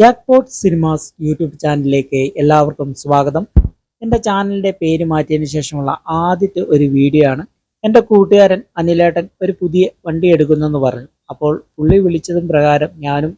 Jackpot cinemas YouTube ചാനലിലേക്ക് എല്ലാവർക്കും സ്വാഗതം. എന്റെ ചാനലിന്റെ പേര് മാറ്റിയതിന് ശേഷമുള്ള ആദ്യത്തെ ഒരു വീഡിയോ ആണ്. എന്റെ കൂട്ടുകാരൻ അനിലേട്ടൻ ഒരു പുതിയ വണ്ടി എടുക്കുന്നെന്ന് പറഞ്ഞു. അപ്പോൾ പുള്ളി വിളിച്ചതും പ്രകാരം ഞാനും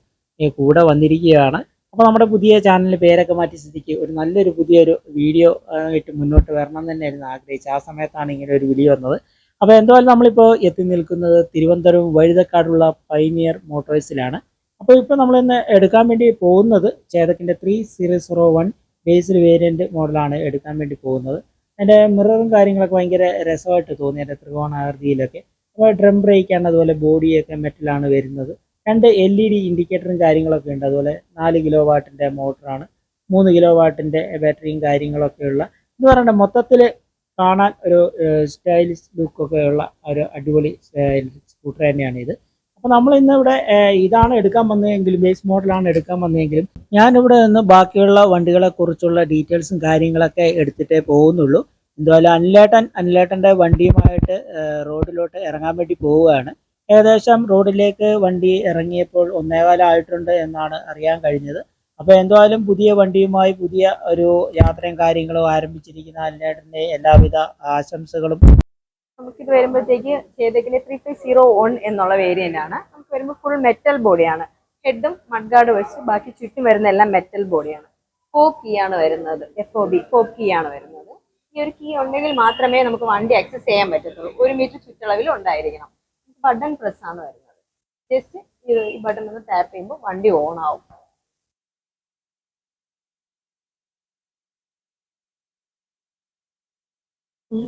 കൂടെ വന്നിരിക്കുകയാണ്. അപ്പോൾ നമ്മുടെ പുതിയ ചാനലിൽ പേരൊക്കെ മാറ്റി സ്ഥിതിക്ക് ഒരു നല്ലൊരു പുതിയൊരു വീഡിയോ ആയിട്ട് മുന്നോട്ട് വരണം തന്നെയായിരുന്നു ആഗ്രഹിച്ചത്. ആ സമയത്താണ് ഇങ്ങനെ ഒരു വീഡിയോ വന്നത്. അപ്പോൾ എന്തായാലും നമ്മളിപ്പോൾ എത്തി നിൽക്കുന്നത് തിരുവനന്തപുരം വഴുതക്കാടുള്ള പൈനിയർ മോട്ടോഴ്സിലാണ് അപ്പോൾ ഇപ്പോൾ നമ്മൾ ഇന്ന് എടുക്കാൻ വേണ്ടി പോകുന്നത് ചേതക്കിന്റെ ത്രീ സീറോ സീറോ വൺ ബേസിൽ വേരിയന്റ് മോഡലാണ് എടുക്കാൻ വേണ്ടി പോകുന്നത്. അതിന്റെ മിററും കാര്യങ്ങളൊക്കെ ഭയങ്കര രസമായിട്ട് തോന്നി അതിന്റെ ത്രികോണാകൃതിയിലൊക്കെ. അപ്പോൾ ഡ്രം ബ്രേക്കാണ് അതുപോലെ ബോഡിയൊക്കെ മെറ്റലാണ് വരുന്നത്. രണ്ട് എൽ ഇ ഡി ഇൻഡിക്കേറ്ററും കാര്യങ്ങളൊക്കെ ഉണ്ട് അതുപോലെ നാല് കിലോ വാട്ടിന്റെ മോട്ടറാണ് മൂന്ന് കിലോ വാട്ടിന്റെ ബാറ്ററിയും കാര്യങ്ങളൊക്കെ ഉള്ള. എന്ന് പറയേണ്ട മൊത്തത്തിൽ കാണാൻ ഒരു സ്റ്റൈലിഷ് ലുക്കൊക്കെ ഉള്ള ഒരു അടിപൊളി സ്കൂട്ടർ തന്നെയാണ് ഇത്. അപ്പോൾ നമ്മൾ ഇന്ന് ഇവിടെ ഇതാണ് എടുക്കാൻ വന്നതെങ്കിലും ബേസ് മോഡലാണ് എടുക്കാൻ വന്നതെങ്കിലും ഞാനിവിടെ നിന്ന് ബാക്കിയുള്ള വണ്ടികളെ കുറിച്ചുള്ള ഡീറ്റെയിൽസും കാര്യങ്ങളൊക്കെ എടുത്തിട്ടേ പോകുന്നുള്ളൂ. എന്തുപോലെ അനിലേട്ടൻ അനിലേട്ടന്റെ വണ്ടിയുമായിട്ട് റോഡിലോട്ട് ഇറങ്ങാൻ വേണ്ടി പോവുകയാണ്. ഏകദേശം റോഡിലേക്ക് വണ്ടി ഇറങ്ങിയപ്പോൾ ഒന്നേകാലമായിട്ടുണ്ട് എന്നാണ് അറിയാൻ കഴിഞ്ഞത്. അപ്പോൾ എന്തായാലും പുതിയ വണ്ടിയുമായി പുതിയ ഒരു യാത്രയും കാര്യങ്ങളും ആരംഭിച്ചിരിക്കുന്ന അനിലേട്ടന്റെ എല്ലാവിധ ആശംസകളും നമുക്കിത് വരുമ്പോഴത്തേക്ക് ചേതക്കിലെ ത്രീ ഫൈവ് സീറോ വൺ എന്നുള്ള വേരിയന്റ് ആണ്. നമുക്ക് വരുമ്പോൾ ഫുൾ മെറ്റൽ ബോഡിയാണ് ഹെഡും മഡ്ഗാർഡ് വെച്ച് ബാക്കി ചുറ്റും വരുന്ന എല്ലാം മെറ്റൽ ബോഡിയാണ് ഫോക്ക് കീ ആണ് വരുന്നത്. F O B fob key ആണ് വരുന്നത്. ഈ ഒരു കീ ഉണ്ടെങ്കിൽ മാത്രമേ നമുക്ക് വണ്ടി ആക്സസ് ചെയ്യാൻ പറ്റത്തുള്ളൂ. ഒരു മീറ്റർ ചുറ്റളവിൽ ഉണ്ടായിരിക്കണം. ബട്ടൺ പ്രസ് ആണ് വരുന്നത്. ജസ്റ്റ് ഈ ബട്ടൺ ഒന്ന് ടാപ്പ് ചെയ്യുമ്പോൾ വണ്ടി ഓൺ ആവും.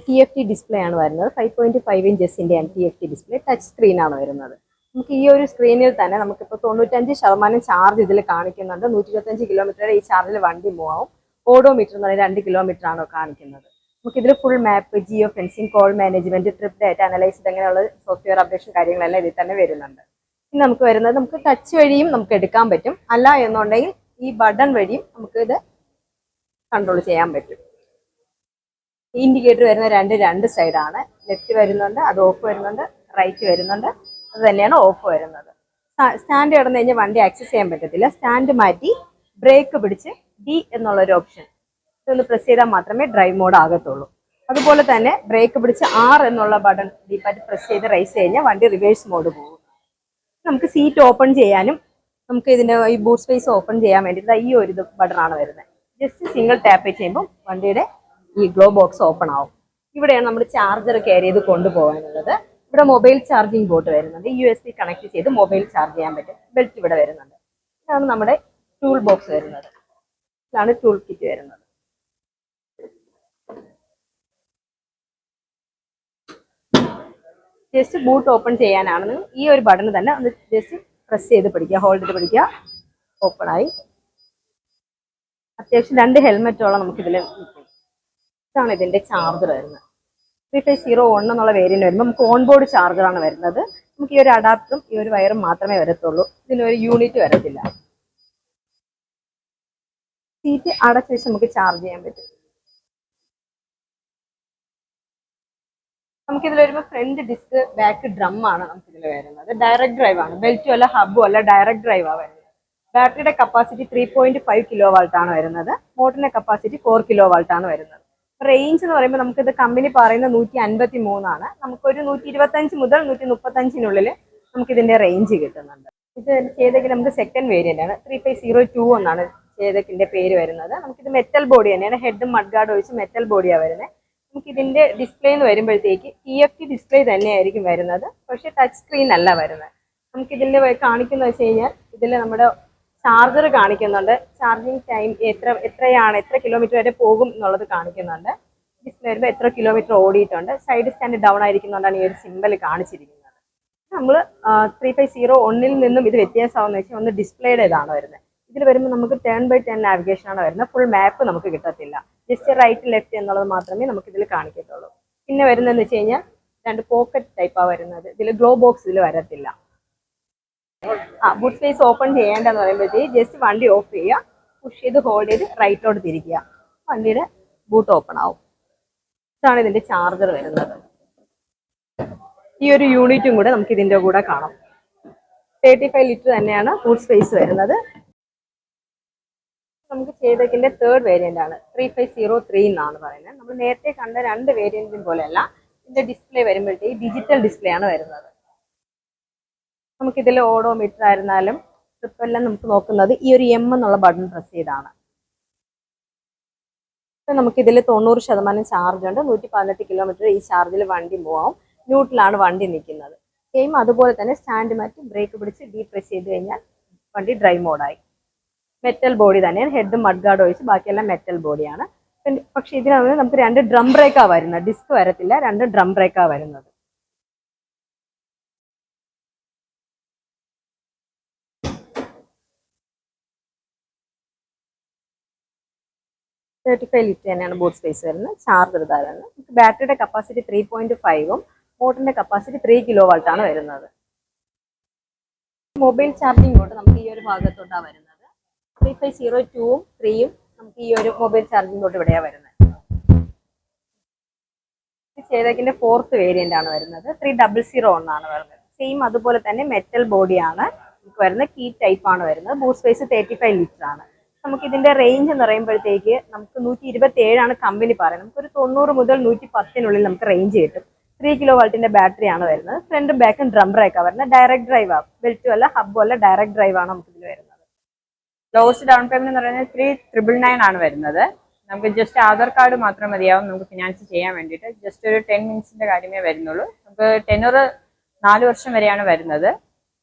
ടി എഫ് ടി ഡിസ്പ്ലേ ആണ് വരുന്നത്. Five point five ഇഞ്ചസിന്റെ T F T display touch screen ആണ് വരുന്നത്. നമുക്ക് ഈ ഒരു സ്ക്രീനിൽ തന്നെ നമുക്കിപ്പോൾ തൊണ്ണൂറ്റഞ്ച് ശതമാനം ചാർജ് ഇതിൽ കാണിക്കുന്നുണ്ട്. നൂറ്റി ഇരുപത്തഞ്ച് കിലോമീറ്റർ ഈ ചാർജിൽ വണ്ടി മൂവാവും ഓഡോമീറ്റർ എന്ന് പറയുന്നത് രണ്ട് കിലോമീറ്റർ ആണോ കാണിക്കുന്നത്. നമുക്ക് ഇതിൽ full map geo fencing call management trip data analyse അങ്ങനെയുള്ള സോഫ്റ്റ്വെയർ അപ്ഡേഷൻ കാര്യങ്ങളെല്ലാം ഇതിൽ തന്നെ വരുന്നുണ്ട്. ഇനി നമുക്ക് വരുന്നത് നമുക്ക് ടച്ച് വഴിയും നമുക്ക് എടുക്കാൻ പറ്റും. അല്ല എന്നുണ്ടെങ്കിൽ ഈ ബട്ടൺ വഴിയും നമുക്ക് ഇത് കൺട്രോൾ ചെയ്യാൻ പറ്റും. ഇൻഡിക്കേറ്റർ വരുന്ന രണ്ട് രണ്ട് സൈഡാണ് ലെഫ്റ്റ് വരുന്നുണ്ട് അത് ഓഫ് വരുന്നുണ്ട് റൈറ്റ് വരുന്നുണ്ട് അത് തന്നെയാണ് ഓഫ് വരുന്നത്. സ്റ്റാൻഡ് കിടന്നു കഴിഞ്ഞാൽ വണ്ടി ആക്സസ് ചെയ്യാൻ പറ്റത്തില്ല. സ്റ്റാൻഡ് മാറ്റി ബ്രേക്ക് പിടിച്ച് ഡി എന്നുള്ളൊരു ഓപ്ഷൻ ഇതൊന്ന് പ്രസ് ചെയ്താൽ മാത്രമേ ഡ്രൈവ് മോഡ് ആകത്തുള്ളൂ. അതുപോലെ തന്നെ ബ്രേക്ക് പിടിച്ച് ആർ എന്നുള്ള ബട്ടൺ ഡീപ്പായിട്ട് പ്രസ് ചെയ്ത് റൈസ് കഴിഞ്ഞാൽ വണ്ടി റിവേഴ്സ് മോഡ് പോകും. നമുക്ക് സീറ്റ് ഓപ്പൺ ചെയ്യാനും നമുക്ക് ഇതിന്റെ ഈ ബൂട്ട് സ്പേസ് ഓപ്പൺ ചെയ്യാൻ വേണ്ടിയിട്ട് ഈ ഒരു ബട്ടൺ ആണ് വരുന്നത്. ജസ്റ്റ് സിംഗിൾ ടാപ്പ് ചെയ്യുമ്പോൾ വണ്ടിയുടെ ഈ ഗ്ലോ ബോക്സ് ഓപ്പൺ ആവും. ഇവിടെയാണ് നമ്മൾ ചാർജർ കയറി ചെയ്ത് കൊണ്ടുപോകാനുള്ളത്. ഇവിടെ മൊബൈൽ ചാർജിങ് ബോർഡ് വരുന്നുണ്ട്. യു എസ് ബി കണക്ട് ചെയ്ത് മൊബൈൽ ചാർജ് ചെയ്യാൻ പറ്റും. ബെൽറ്റ് ഇവിടെ വരുന്നുണ്ട്. ഇതാണ് നമ്മുടെ ടൂൾ ബോക്സ് വരുന്നത്. ഇതാണ് ടൂൾ കിറ്റ് വരുന്നത്. ജസ്റ്റ് ബൂട്ട് ഓപ്പൺ ചെയ്യാനാണെന്ന് ഈ ഒരു ബട്ടൺ തന്നെ ഒന്ന് ജസ്റ്റ് പ്രസ് ചെയ്ത് പിടിക്കുക. ഹോൾഡ് ചെയ്ത് പിടിക്കുക. ഓപ്പൺ ആയി. അത്യാവശ്യം രണ്ട് ഹെൽമെറ്റോളം നമുക്കിതിൽ നിൽക്കും. ഇതാണ് ഇതിന്റെ ചാർജർ വരുന്നത്. ത്രീ ഫൈവ് സീറോ വൺ എന്നുള്ള വേരിയന്റ് വരുമ്പോൾ നമുക്ക് ഓൺ ബോർഡ് ചാർജറാണ് വരുന്നത്. നമുക്ക് ഈ ഒരു അഡാപ്റ്ററും ഈ ഒരു വയറും മാത്രമേ വരത്തുള്ളൂ. ഇതിനൊരു യൂണിറ്റ് വരത്തില്ല. സീറ്റ് അടച്ചു വെച്ച് നമുക്ക് ചാർജ് ചെയ്യാൻ പറ്റും. നമുക്ക് ഇതിൽ വരുമ്പോൾ ഫ്രണ്ട് ഡിസ്ക് ബാക്ക് ഡ്രം ആണ് നമുക്ക് ഇതിൽ വരുന്നത്. ഡയറക്ട് ഡ്രൈവ് ആണ്. ബെൽറ്റും അല്ല ഹബും അല്ല ഡയറക്ട് ഡ്രൈവ് ആണ് വരുന്നത്. ബാറ്ററിയുടെ capacity three point five kilo volt ആണ് വരുന്നത്. മോട്ടറിന്റെ കപ്പാസിറ്റി ഫോർ കിലോ വാൾട്ട് ആണ് വരുന്നത്. റേഞ്ച് എന്ന് പറയുമ്പോൾ നമുക്കിത് കമ്പനി പറയുന്ന നൂറ്റി അൻപത്തി മൂന്നാണ് നമുക്കൊരു നൂറ്റി ഇരുപത്തഞ്ച് മുതൽ നൂറ്റി മുപ്പത്തഞ്ചിനുള്ളിൽ ഇതിന്റെ റേഞ്ച് കിട്ടുന്നുണ്ട്. ഇത് ചെയ്തെങ്കിൽ നമുക്ക് സെക്കൻഡ് വേരിയന്റ് ആണ്. ത്രീ ഫൈവ് സീറോ ടു എന്നാണ് ചെയ്തക്കിന്റെ പേര് വരുന്നത്. നമുക്ക് ഇത് മെറ്റൽ ബോഡി തന്നെയാണ് ഹെഡും മഡ്ഗാർഡ് ഒഴിച്ച് മെറ്റൽ ബോഡിയാണ് വരുന്നത് നമുക്ക് ഇതിന്റെ ഡിസ്പ്ലേ എന്ന് വരുമ്പോഴത്തേക്ക് ടി എഫ് ടി ഡിസ്പ്ലേ തന്നെയായിരിക്കും വരുന്നത്. പക്ഷേ ടച്ച് സ്ക്രീൻ അല്ല വരുന്നത്. നമുക്ക് ഇതിൽ കാണിക്കുന്ന വെച്ച് കഴിഞ്ഞാൽ ഇതിൽ നമ്മുടെ ചാർജർ കാണിക്കുന്നുണ്ട്. ചാർജിങ് ടൈം എത്ര എത്രയാണ് എത്ര കിലോമീറ്റർ വരെ പോകും എന്നുള്ളത് കാണിക്കുന്നുണ്ട്. ഡിസ്പ്ലേ വരുമ്പോൾ എത്ര കിലോമീറ്റർ ഓടിയിട്ടുണ്ട്. സൈഡ് സ്റ്റാൻഡ് ഡൗൺ ആയിരിക്കുന്നതുകൊണ്ടാണ് ഈ ഒരു സിമ്പൽ കാണിച്ചിരിക്കുന്നത്. നമ്മൾ ത്രീ ഫൈവ് സീറോ ഒന്നിൽ നിന്നും ഇത് വ്യത്യാസമാകുന്ന വെച്ചാൽ ഒന്ന് ഡിസ്പ്ലേയുടെ ഇതാണ് വരുന്നത്. ഇതിൽ വരുമ്പോൾ നമുക്ക് ടേൺ ബൈ ടേൺ നാവിഗേഷൻ ആണ് വരുന്നത്. ഫുൾ മാപ്പ് നമുക്ക് കിട്ടത്തില്ല. ജസ്റ്റ് റൈറ്റ് ലെഫ്റ്റ് എന്നുള്ളത് മാത്രമേ നമുക്ക് ഇതിൽ കാണിക്കത്തുള്ളൂ. പിന്നെ വരുന്നതെന്ന് വെച്ച് കഴിഞ്ഞാൽ രണ്ട് പോക്കറ്റ് ടൈപ്പാണ് വരുന്നത്. ഇതിൽ ഗ്ലോ ബോക്സ് ഇതിൽ വരത്തില്ല. ആ ബുഡ് സ്പേസ് ഓപ്പൺ ചെയ്യേണ്ടതെന്ന് പറയുമ്പോഴത്തേക്ക് ജസ്റ്റ് വണ്ടി ഓഫ് ചെയ്യുക. പുഷ് ചെയ്ത് ഹോൾഡ് ചെയ്ത് റൈറ്റോട്ട് തിരിക്കുക. വണ്ടിയുടെ ബൂട്ട് ഓപ്പൺ ആവും. ഇതാണ് ഇതിന്റെ ചാർജർ വരുന്നത്. ഈ ഒരു യൂണിറ്റും കൂടെ നമുക്ക് ഇതിന്റെ കൂടെ കാണാം. തേർട്ടി ഫൈവ് ലിറ്റർ തന്നെയാണ് ബൂട്ട് സ്പേസ് വരുന്നത്. നമുക്ക് ചെയ്തതിന്റെ തേർഡ് വേരിയന്റ് ആണ്. ത്രീ ഫൈവ് സീറോ ത്രീ എന്നാണ് പറയുന്നത്. നമ്മൾ നേരത്തെ കണ്ട രണ്ട് വേരിയന്റും പോലെയല്ല. ഇതിന്റെ ഡിസ്പ്ലേ വരുമ്പോഴത്തേക്ക് ഡിജിറ്റൽ ഡിസ്പ്ലേ ആണ് വരുന്നത്. നമുക്ക് ഇതിൽ ഓഡോമീറ്റർ ആയിരുന്നാലും ട്രിപ്പ് എല്ലാം നമുക്ക് നോക്കുന്നത് ഈ ഒരു എം എന്നുള്ള ബട്ടൺ പ്രസ് ചെയ്താണ്. നമുക്ക് ഇതിൽ തൊണ്ണൂറ് ശതമാനം ചാർജ് ഉണ്ട്. നൂറ്റി പതിനെട്ട് കിലോമീറ്റർ ഈ ചാർജിൽ വണ്ടി പോവാം. ന്യൂട്രലാണ് വണ്ടി നിൽക്കുന്നത്. സെയിം അതുപോലെ തന്നെ സ്റ്റാൻഡ് മാറ്റി ബ്രേക്ക് പിടിച്ച് ഡീ പ്രസ് ചെയ്ത് കഴിഞ്ഞാൽ വണ്ടി ഡ്രൈവ് മോഡായി മെറ്റൽ ബോഡി തന്നെയാണ്. ഹെഡും മഡ് ഗാർഡ് ഒഴിച്ച് ബാക്കിയെല്ലാം മെറ്റൽ ബോഡിയാണ് പക്ഷെ ഇതിനകത്ത് നമുക്ക് രണ്ട് ഡ്രം ബ്രേക്കാണ് വരുന്നത്. ഡിസ്ക് വരത്തില്ല. രണ്ട് ഡ്രം ബ്രേക്കാണ് വരുന്നത്. തേർട്ടി ഫൈവ് ലിറ്റർ തന്നെയാണ് ബോട്ട് സ്പേസ് വരുന്നത്. ചാർജർ ഇതാണ് ബാറ്ററിയുടെ കപ്പാസിറ്റി ത്രീ പോയിന്റ് ഫൈവും മോട്ടറിന്റെ കപ്പാസിറ്റി ത്രീ കിലോ വാൾട്ടാണ് വരുന്നത്. മൊബൈൽ ചാർജിംഗ് ബോർഡ് നമുക്ക് ഈ ഒരു ഭാഗത്തോട്ടാണ് വരുന്നത്. ത്രീ ഫൈവ് സീറോ ടൂവും ത്രീയും നമുക്ക് ഈ ഒരു മൊബൈൽ ചാർജിംഗ് ബോർഡ് ഇവിടെയാണ് വരുന്നത്. ചേതക്കിന്റെ ഫോർത്ത് വേരിയന്റ് ആണ് വരുന്നത്. ത്രീ ഡബിൾ സീറോ ഒന്നാണ് വരുന്നത്. സെയിം അതുപോലെ തന്നെ മെറ്റൽ ബോഡിയാണ് നമുക്ക് വരുന്നത് കീ ടൈപ്പ് ആണ് വരുന്നത്. Boot space thirty five litre ആണ്. നമുക്ക് ഇതിന്റെ റേഞ്ച് എന്ന് പറയുമ്പോഴത്തേക്ക് നമുക്ക് നൂറ്റി ഇരുപത്തി ഏഴാണ് കമ്പനി പറയുന്നത്. നമുക്കൊരു തൊണ്ണൂറ് മുതൽ നൂറ്റി പത്തിനുള്ളിൽ നമുക്ക് റേഞ്ച് കിട്ടും. ത്രീ കിലോ വാൾട്ടിന്റെ ബാറ്ററി ആണ് വരുന്നത്. ഫ്രണ്ടും ബാക്കും ഡ്രം ബ്രേക്കാണ് വരുന്നത്. ഡയറക്ട് ഡ്രൈവ് ആണ് ബെൽറ്റും അല്ല ഹബ്ബും അല്ല ഡയറക്ട് ഡ്രൈവ് ആണ് നമുക്ക് ഇതിൽ വരുന്നത്. ലോവസ്റ്റ് ഡൗൺ പേയ്മെന്റ് എന്ന് പറയുന്നത് ത്രീ ട്രിപ്പിൾ നയൻ ആണ് വരുന്നത്. നമുക്ക് ജസ്റ്റ് ആധാർ കാർഡ് മാത്രം മതിയാവും നമുക്ക് ഫിനാൻസ് ചെയ്യാൻ വേണ്ടിയിട്ട്. ജസ്റ്റ് ഒരു ടെൻ മിനിറ്റ്സിന്റെ കാര്യമേ വരുന്നുള്ളൂ. നമുക്ക് ടെനൂറ് നാല് വർഷം വരെയാണ് വരുന്നത്.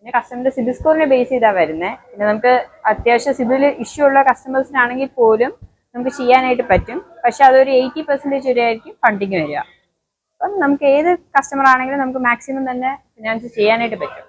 പിന്നെ കസ്റ്റമറിന്റെ സിബിൽ സ്കോറിനെ ബേസ് ചെയ്താണ് വരുന്നത് പിന്നെ നമുക്ക് അത്യാവശ്യം സിബിൽ ഇഷ്യൂ ഉള്ള കസ്റ്റമേഴ്സിനാണെങ്കിൽ പോലും നമുക്ക് ചെയ്യാനായിട്ട് പറ്റും. പക്ഷെ അതൊരു എയ്റ്റി പെർസെന്റേജ് വരെ ആയിരിക്കും ഫണ്ടിങ് വരിക. അപ്പം നമുക്ക് ഏത് കസ്റ്റമർ ആണെങ്കിലും നമുക്ക് മാക്സിമം തന്നെ ഫിനാൻസ് ചെയ്യാനായിട്ട് പറ്റും.